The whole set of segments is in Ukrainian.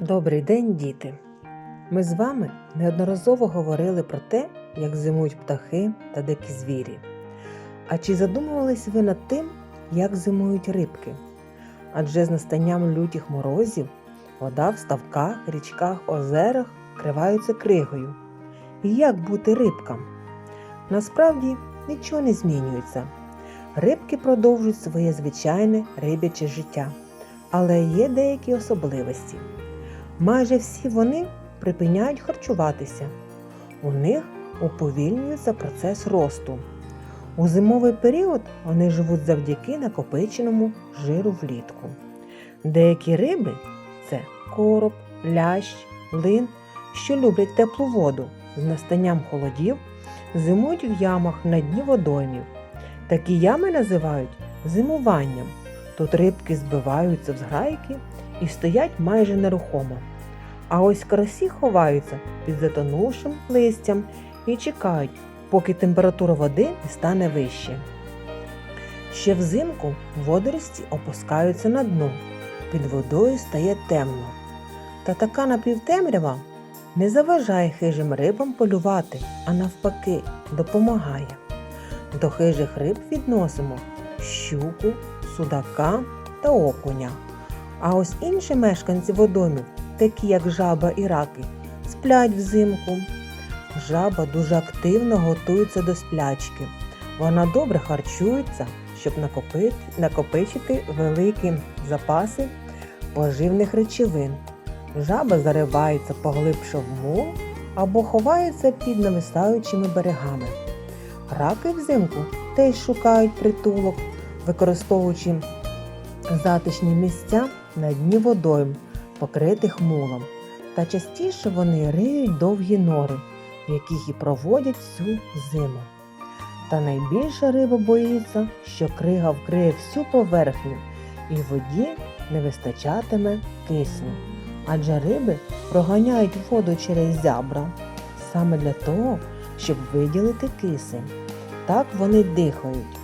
Добрий день, діти! Ми з вами неодноразово говорили про те, як зимують птахи та дикі звірі. А чи задумувались ви над тим, як зимують рибки? Адже з настанням лютіх морозів вода в ставках, річках, озерах криваються кригою. І як бути рибкам? Насправді нічого не змінюється. Рибки продовжують своє звичайне рибяче життя, але є деякі особливості. Майже всі вони припиняють харчуватися. У них уповільнюється процес росту. У зимовий період вони живуть завдяки накопиченому жиру влітку. Деякі риби це короб, лящ, лин, що люблять теплу воду. З настанням холодів зимують в ямах на дні водоймів. Такі ями називають зимуванням. Тут рибки збиваються в зграйки і стоять майже нерухомо. А ось карасі ховаються під затонувшим листям і чекають, поки температура води не стане вище. Ще взимку водорості опускаються на дно, під водою стає темно. Та така напівтемрява не заважає хижим рибам полювати, а навпаки, допомагає. До хижих риб відносимо щуку, судака та окуня. А ось інші мешканці водомів, такі як жаба і раки, сплять взимку. Жаба дуже активно готується до сплячки. Вона добре харчується, щоб накопичити великі запаси поживних речовин. Жаба заривається поглибше в мул або ховається під нависаючими берегами. Раки взимку теж шукають притулок, використовуючи затишні місця на дні водойм, покритих мулом. Та частіше вони риють довгі нори, в яких і проводять всю зиму. Та найбільше риба боїться, що крига вкриє всю поверхню і воді не вистачатиме кисню. Адже риби проганяють воду через зябра саме для того, щоб виділити кисень. Так вони дихають.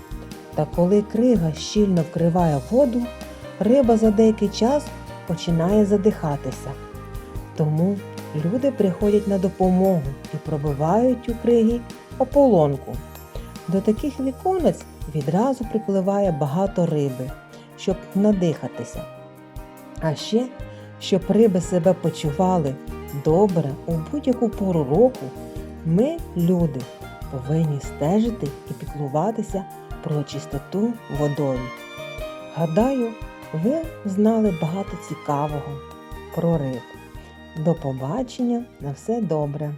Та коли крига щільно вкриває воду, риба за деякий час починає задихатися. Тому люди приходять на допомогу і пробивають у кригі ополонку. До таких віконець відразу припливає багато риби, щоб надихатися. А ще, щоб риби себе почували добре у будь-яку пору року, ми, люди, повинні стежити і піклуватися про чистоту водою. Гадаю, ви знали багато цікавого про риб. До побачення, на все добре!